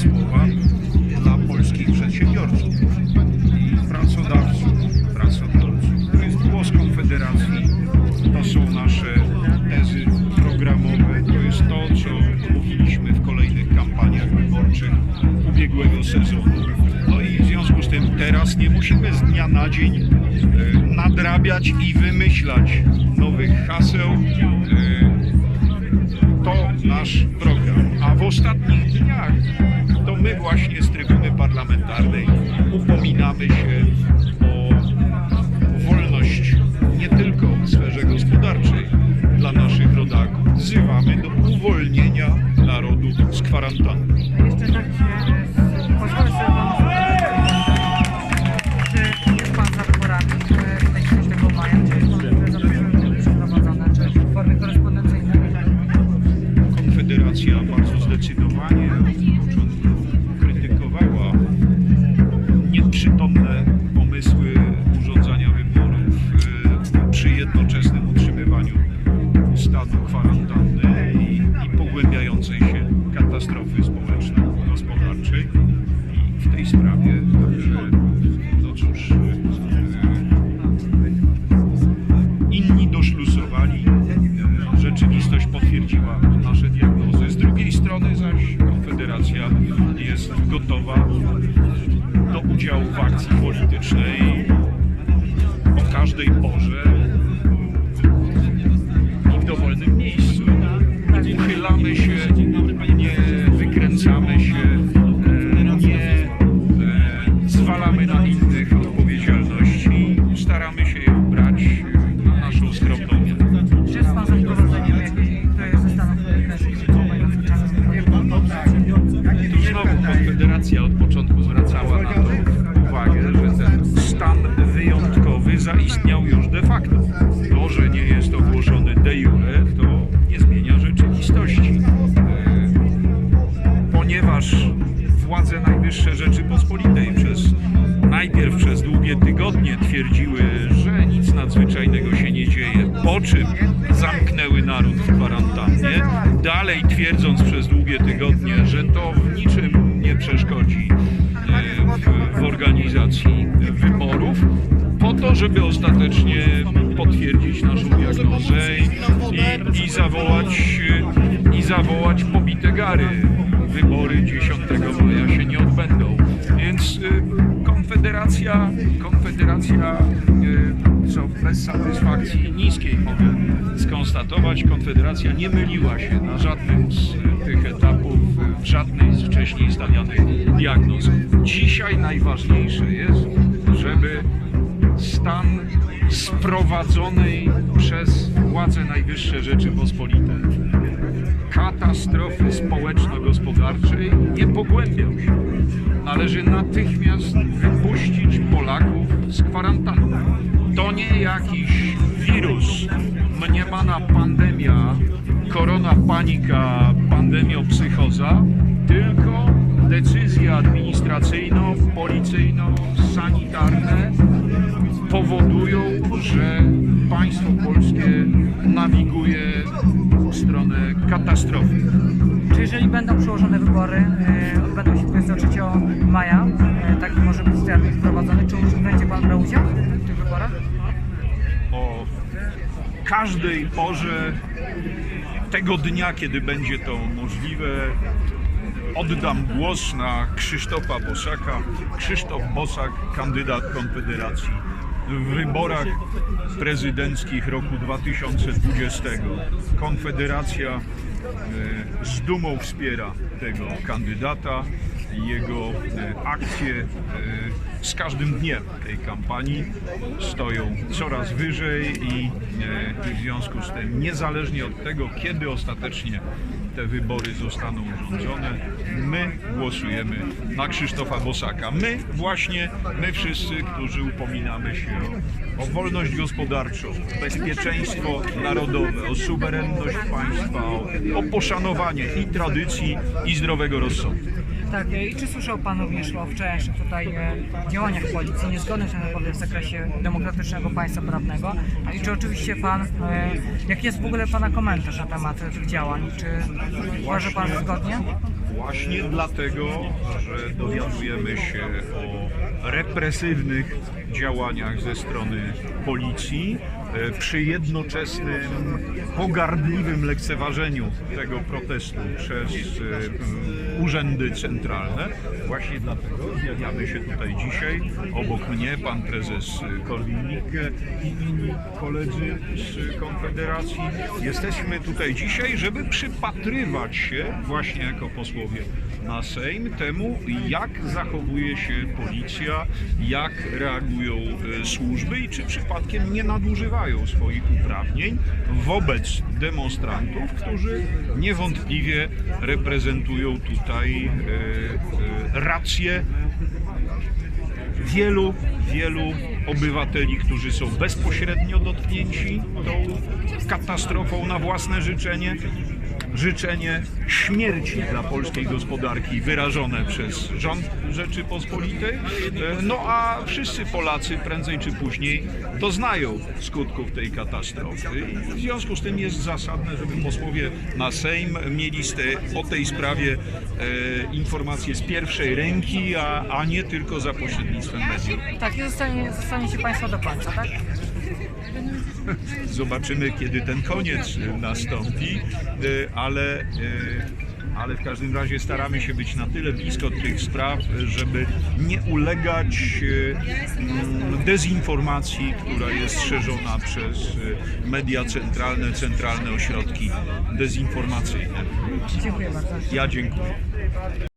słowa dla polskich przedsiębiorców i pracodawców, pracodawców. To jest głos Konfederacji, to są nasze tezy programowe, to jest to, co mówiliśmy w kolejnych kampaniach wyborczych ubiegłego sezonu. No i w związku z tym teraz nie musimy z dnia na dzień e, nadrabiać i wymyślać nowych haseł. E, to nasz program. A w ostatnich dniach to my właśnie z trybuny parlamentarnej upominamy się nieprzytomne pomysły urządzania wyborów e, przy jednoczesnym utrzymywaniu stanu kwarantanny i, i pogłębiającej się katastrofy społeczno-gospodarczej. I w tej sprawie także, no cóż, e, inni doszlusowali. E, Rzeczywistość potwierdziła nasze diagnozy. Z drugiej strony zaś Konfederacja jest gotowa udziału w akcji politycznej o każdej porze i w dowolnym miejscu. Uchylamy się, długie tygodnie twierdziły, że nic nadzwyczajnego się nie dzieje, po czym zamknęły naród w kwarantannie, dalej twierdząc przez długie tygodnie, że to w niczym nie przeszkodzi e, w, w organizacji wyborów, po to, żeby ostatecznie potwierdzić naszą diagnozę i, i, zawołać, i zawołać pobite gary. Bez satysfakcji niskiej mogę skonstatować, Konfederacja nie myliła się na żadnym z tych etapów, w żadnej z wcześniej stawianych diagnoz. Dzisiaj najważniejsze jest, żeby stan sprowadzonej przez władze najwyższe Rzeczypospolite katastrofy społeczno-gospodarczej nie pogłębiał się. Należy natychmiast wypuścić Polaków z kwarantanny. To nie jakiś wirus, mniemana pandemia, korona panika, pandemiopsychoza, tylko decyzje administracyjno-policyjno-sanitarne powodują, że państwo polskie nawiguje w stronę katastrofy. Czy jeżeli będą przełożone wybory, e, odbędą się 23 maja, e, taki może być termin wprowadzony, czy już będzie Pan brał udział w tych wyborach? o każdej porze tego dnia, kiedy będzie to możliwe, oddam głos na Krzysztofa Bosaka. Krzysztof Bosak, kandydat Konfederacji w wyborach prezydenckich roku 2020. Konfederacja e, z dumą wspiera tego kandydata jego e, akcje e, z każdym dniem tej kampanii stoją coraz wyżej e, i w związku z tym niezależnie od tego, kiedy ostatecznie te wybory zostaną urządzone, my głosujemy na Krzysztofa Bosaka. My właśnie, my wszyscy, którzy upominamy się o, o wolność gospodarczą, bezpieczeństwo narodowe, o suwerenność państwa, o, o poszanowanie i tradycji, i zdrowego rozsądku. Tak, i czy słyszał Pan również o wczorajszych tutaj e, działaniach policji niezgodnych, tak powiem, w zakresie demokratycznego państwa prawnego? No I czy oczywiście Pan, e, jaki jest w ogóle Pana komentarz na temat tych działań? Czy uważa Pan, zgodnie? Właśnie dlatego, że dowiadujemy się o represywnych działaniach ze strony policji e, przy jednoczesnym pogardliwym lekceważeniu tego protestu przez urzędy centralne. Właśnie dlatego zjawiamy się tutaj dzisiaj. Obok mnie pan prezes Korwin-Mikke i inni koledzy z Konfederacji. Jesteśmy tutaj dzisiaj, żeby przypatrywać się właśnie jako posłowie na Sejm temu, jak zachowuje się policja, jak reagują e, służby i czy przypadkiem nie nadużywają swoich uprawnień wobec demonstrantów, którzy niewątpliwie reprezentują tutaj e, e, rację wielu, wielu obywateli, którzy są bezpośrednio dotknięci tą katastrofą na własne życzenie. Życzenie śmierci dla polskiej gospodarki wyrażone przez rząd Rzeczypospolitej. E, No a wszyscy Polacy prędzej czy później doznają skutków tej katastrofy. I w związku z tym jest zasadne, żeby posłowie na Sejm mieli o tej sprawie e, informacje z pierwszej ręki, a, a nie tylko za pośrednictwem mediów. Tak, i zostanie, zostaniecie Państwo do końca, tak? Zobaczymy, kiedy ten koniec e, nastąpi, e, ale, e, ale w każdym razie staramy się być na tyle blisko tych spraw, żeby nie ulegać dezinformacji, która jest szerzona przez media centralne, centralne ośrodki dezinformacyjne. Dziękuję bardzo. Ja dziękuję.